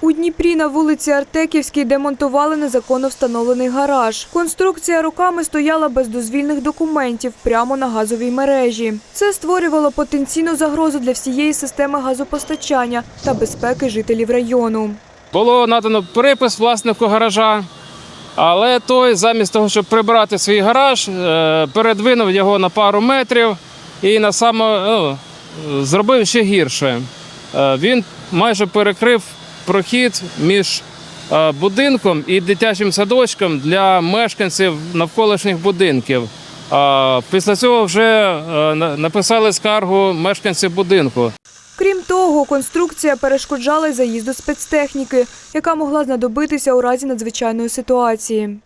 У Дніпрі на вулиці Артеківській демонтували незаконно встановлений гараж. Конструкція роками стояла без дозвільних документів прямо на газовій мережі. Це створювало потенційну загрозу для всієї системи газопостачання та безпеки жителів району. Було надано перепис власнику гаража, але той, замість того, щоб прибрати свій гараж, е, передвинув його на пару метрів і на само, ну, зробив ще гірше. Е, Він майже перекрив прохід між е, будинком і дитячим садочком для мешканців навколишніх будинків. Після цього вже е, написали скаргу мешканці будинку. Крім того, конструкція перешкоджала заїзду спецтехніки, яка могла знадобитися у разі надзвичайної ситуації.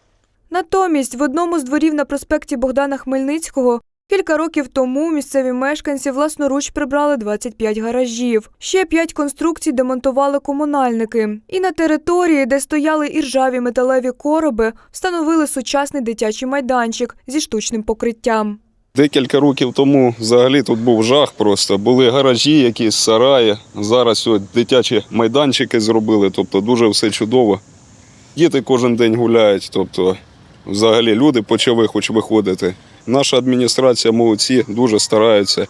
Натомість, в одному з дворів на проспекті Богдана Хмельницького кілька років тому місцеві мешканці власноруч прибрали 25 гаражів. Ще п'ять конструкцій демонтували комунальники. І на території, де стояли іржаві металеві короби, встановили сучасний дитячий майданчик зі штучним покриттям. Декілька років тому взагалі тут був жах просто. Були гаражі, якісь сараї. Зараз от дитячі майданчики зробили, тобто дуже все чудово. Діти кожен день гуляють, тобто взагалі люди почали хоч виходити. Наша адміністрація молодці, дуже стараються,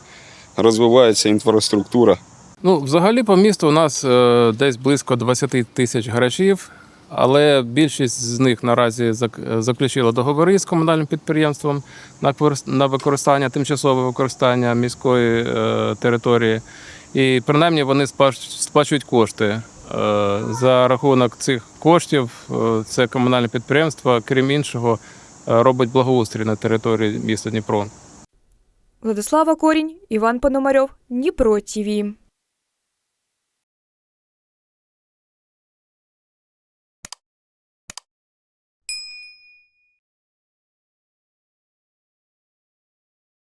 розвивається інфраструктура. Ну, взагалі по місту у нас е, десь близько 20 тисяч гаражів, але більшість з них наразі зак- заключила договори з комунальним підприємством на корис- використання, тимчасове використання міської е, території. І принаймні вони сплач- сплачують кошти. Е, За рахунок цих коштів це комунальне підприємство, крім іншого, робить благоустрій на території міста Дніпро. Владислава Корінь, Іван Пономарьов, Дніпро ТІВІ.